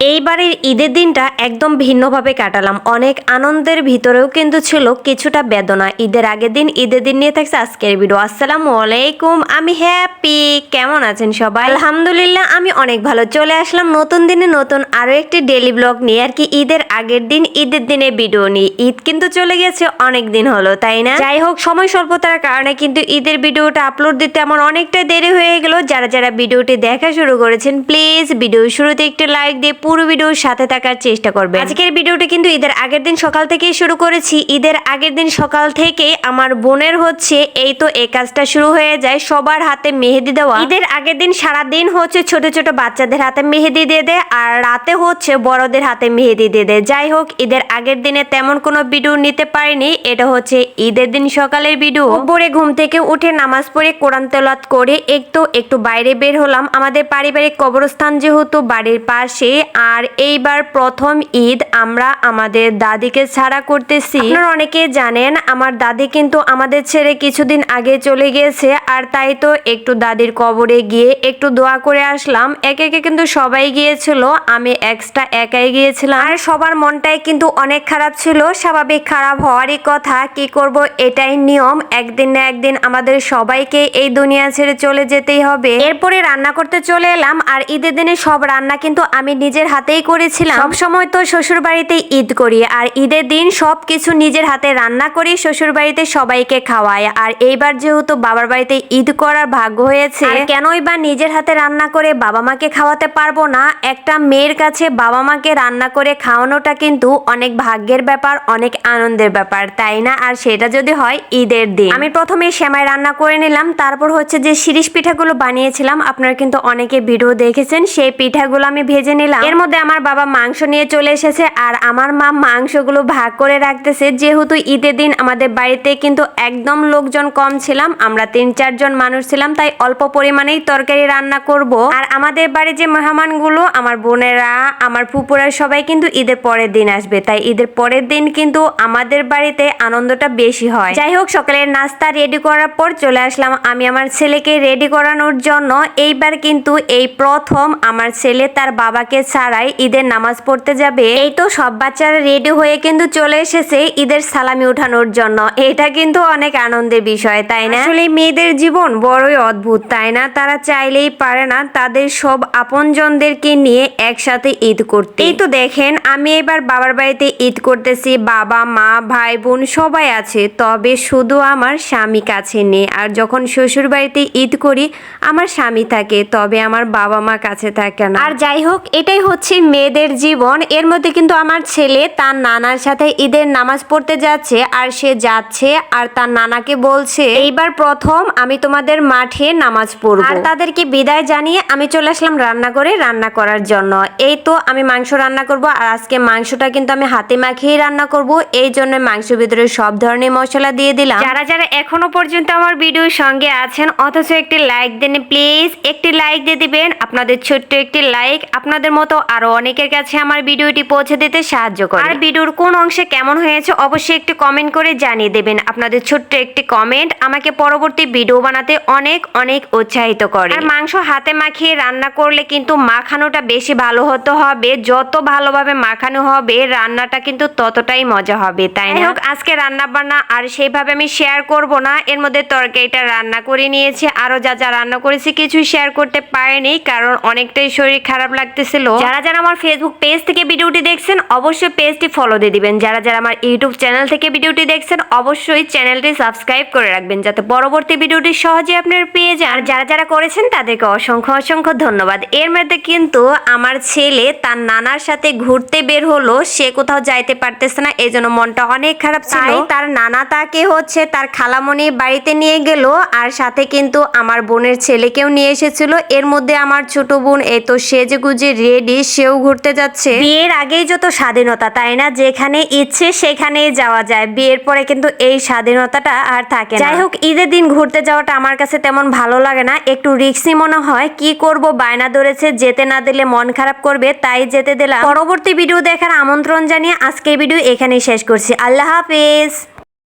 এইবারের ঈদের দিনটা একদম ভিন্নভাবে কাটালাম। অনেক আনন্দের ভিতরেও কিন্তু ছিল কিছুটা বেদনা। ঈদের আগের দিন ঈদের দিন নিয়ে থাকছে আজকের ভিডিও আসসালামু আলাইকুম, আমি হ্যাপি। কেমন আছেন সবাই? আলহামদুলিল্লাহ, আমি অনেক ভালো। চলে আসলাম নতুন দিনে নতুন আরও একটি ডেলি ব্লগ নিয়ে। আর কি ঈদের আগের দিন, ঈদের দিনে ভিডিও নিয়ে ঈদ কিন্তু চলে গেছে, অনেক দিন হলো, তাই না? যাই হোক, সময় স্বল্পতার কারণে কিন্তু ঈদের ভিডিওটা আপলোড দিতে আমার অনেকটা দেরি হয়ে গেল। যারা যারা ভিডিওটি দেখা শুরু করেছেন প্লিজ ভিডিও শুরুতে একটু লাইক দিয়ে পুরো ভিডিওর সাথে থাকার চেষ্টা করবেন। আজকের ভিডিওটি কিন্তু ঈদের আগের দিন সকাল থেকেই শুরু করেছি। ঈদের আগের দিন সকাল থেকে আমার বোনের হচ্ছে এই তো এই কাজটা শুরু হয়ে যায়। সবার হাতে মেহেদি দেওয়া। ঈদের আগের দিন সারা দিন হচ্ছে ছোট ছোট বাচ্চাদের হাতে মেহেদি দিয়ে দেয় আর রাতে হচ্ছে বড়দের হাতে মেহেদি দিয়ে দেয়। যাই হোক, ঈদের আগের দিনে তেমন কোনো ভিডিও নিতে পারিনি। এটা হচ্ছে ঈদের দিন সকালের ভিডিও। ভোরে ঘুম থেকে উঠে নামাজ পড়ে কোরআন তেলাত করে একটু একটু বাইরে বের হলাম। আমাদের পারিবারিক কবরস্থান যেহেতু বাড়ির পাশে আর এইবার প্রথম ঈদ আমরা আমাদের দাদিকে ছাড়া করতেছি। আপনারা অনেকে জানেন, আমার দাদি কিন্তু আমাদের ছেড়ে কিছুদিন আগে চলে গিয়েছে, আর তাই তো একটু দাদির কবরে গিয়ে একটু দোয়া করে আসলাম। একে একে কিন্তু সবাই গিয়েছিল, আমি এক্সট্রা একাই গিয়েছিলাম। আর সবার মনটাই কিন্তু অনেক খারাপ ছিল, স্বাভাবিক খারাপ হওয়ারই কথা, কি করব এটাই নিয়ম। একদিন না একদিন আমাদের সবাইকে এই দুনিয়া ছেড়ে চলে যেতেই হবে। এরপরে রান্না করতে চলে এলাম, আর ঈদের দিনে সব রান্না কিন্তু আমি নিজের হাতেই করেছিলাম। সব সময় তো শ্বশুর বাড়িতে ঈদ করি আর ঈদের দিন সব কিছু নিজের হাতে রান্না করি শ্বশুর বাড়িতে সবাইকে খাওয়াই। আর এইবার যেহেতু বাবার বাড়িতে ঈদ করার ভাগ্য হয়েছে কেনই বা নিজের হাতে রান্না করে বাবা মাকে খাওয়াতে পারব না? একটা মেয়ের কাছে বাবা মাকে রান্না করে খাওয়ানোটা কিন্তু অনেক ভাগ্যের ব্যাপার অনেক আনন্দের ব্যাপার তাই না? আর সেটা যদি হয় ঈদের দিন। আমি প্রথমে সেমাই রান্না করে নিলাম তারপর হচ্ছে যে শিরিষ পিঠাগুলো বানিয়েছিলাম। আপনারা কিন্তু অনেকে ভিডিও দেখেছেন সেই পিঠাগুলো আমি ভেজে নিলাম। এর মধ্যে আমার বাবা মাংস নিয়ে চলে এসেছে আর আমার মা মাংসগুলো ভাগ করে রাখতেছে। যেহেতু ঈদের দিন আমাদের বাড়িতে কিন্তু একদম লোকজন কম ছিলাম, আমরা তিন চারজন মানুষ ছিলাম, তাই অল্প পরিমাণেই তরকারি রান্না করব। আর আমাদের বাড়ি যে মেহমানগুলো, আমার বোনেরা, আমার ফুপুরা সবাই কিন্তু ঈদের পরের দিন আসবে। তাই ঈদের পরের দিন কিন্তু আমাদের বাড়িতে আনন্দটা বেশি হয়। যাই হোক, সকালের নাস্তা রেডি করার পর চলে আসলাম আমি আমার ছেলেকে রেডি করানোর জন্য। এইবার কিন্তু এই প্রথম আমার ছেলে তার বাবাকে ছাড়াই ঈদের নামাজ পড়তে যাবে। এই তো সব বাচ্চারা রেডি হয়ে কিন্তু চলে এসেছে ঈদের সালামি উঠানোর জন্য। এটা কিন্তু অনেক আনন্দের বিষয়, তাই না? আসলে মেয়েদের জীবন বড়ই অদ্ভুত, তাই না? তারা চাইলেই পারে না তাদের সব আপনজনদেরকে নিয়ে একসাথে ঈদ করতে। এই তো দেখেন, আমি এবার বাবার বাড়িতে ঈদ করতেছি, বাবা, মা, ভাই, বোন সবাই আছে, তবে শুধু আমার স্বামী কাছে নেই। আর যখন শ্বশুর বাড়িতে ঈদ করি, আমার স্বামী থাকে, তবে আমার বাবা মা কাছে থাকে না। আর যাই হোক, এটাই হচ্ছে মেয়েদের জীবন। এর মধ্যে কিন্তু আমার ছেলে তার নানার সাথে ঈদের নামাজ পড়তে যাচ্ছে আর সে যাচ্ছে আর তার নানাকে বলছে, এইবার প্রথম আমি তোমাদের মাঠে নামাজ পড়ব। আর তাদেরকে বিদায় জানিয়ে আমি চলে আসলাম রান্না করে রান্না করার জন্য। এই তো আমি মাংস রান্না করব আর আজকে মাংসটা কিন্তু আমি হাতে মাখিয়ে রান্না করব। এই জন্য মাংস ভিতরে সব ধরনের মশলা দিয়ে দিলাম। যারা যারা এখনও পর্যন্ত আমার ভিডিওর সঙ্গে আছেন, অথচ একটি লাইক দেন প্লিজ একটি লাইক দিয়ে দিবেন। আপনাদের ছোট্ট একটি লাইক আপনাদের মতো আরও অনেকের কাছে আমার ভিডিওটি পৌঁছে দিতে সাহায্য করে। আর ভিডিওর কোন অংশে কেমন হয়েছে অবশ্যই একটি কমেন্ট করে জানিয়ে দেবেন। আপনাদের ছোট্ট একটি কমেন্ট আমাকে পরবর্তী ভিডিও বানাতে অনেক অনেক উৎসাহিত করে। আর মাংস হাতে মাখিয়ে রান্না করলে কিন্তু মাখানোটা বেশি ভালো হতে হবে। যত ভালোভাবে মাখানো হবে, রান্নাটা কিন্তু ততটাই মজা হবে, তাই না? হোক, আজকে রান্না বান্না আর সেইভাবে আমি শেয়ার করব না। এর মধ্যে তরকারিটা রান্না করে নিয়েছি। আরও যা যা রান্না করেছি কিছু শেয়ার করতে পারিনি, কারণ অনেকটাই শরীর খারাপ লাগতেছিল। যারা যারা আমার ফেসবুক পেজ থেকে ভিডিওটি দেখছেন, অবশ্যই পেজটি ফলো দিয়ে দিবেন। যারা যারা আমার ইউটিউব চ্যানেল থেকে ভিডিওটি দেখছেন, অবশ্যই চ্যানেলটি সাবস্ক্রাইব করে রাখবেন, যাতে পরবর্তী ভিডিওটি সহজে আপনার পেয়ে যান। আর যারা যারা করেছেন, তাদেরকে অসংখ্য অসংখ্য ধন্যবাদ। এর মধ্যে কিন্তু আমার ছেলে তার নানার সাথে ঘুরতে বের হলো, সে কোথাও যাইতে পারতেছে না এই জন্য মনটা অনেক খারাপ ছিল। তার নানা তাকে হচ্ছে তার খালামণি বাড়িতে নিয়ে গেল, আর সাথে কিন্তু আমার বোনের ছেলেকেও নিয়ে এসেছিল। এর মধ্যে আমার ছোট বোন, এই তো সেজে গুজে রেডি সেও ঘুরতে যাচ্ছে। বিয়ের আগেই যত স্বাধীনতা তাই না? যেখানে ইচ্ছে সেখানেই যাওয়া যায়। বিয়ের পরে কিন্তু এই স্বাধীনতাটা আর থাকে না। যাই হোক ঈদের দিন ঘুরতে যাওয়াটা আমার কাছে তেমন ভালো লাগে না। একটু রিক্সি মনে হয়। কি করব? বায়না ধরেছে যেতে না দিলে মন খারাপ করবে তাই যেতে দিলাম। পরবর্তী ভিডিও দেখার আমন্ত্রণ জানিয়ে আজকে ভিডিও এখানেই শেষ করছি। আল্লাহ হাফেজ!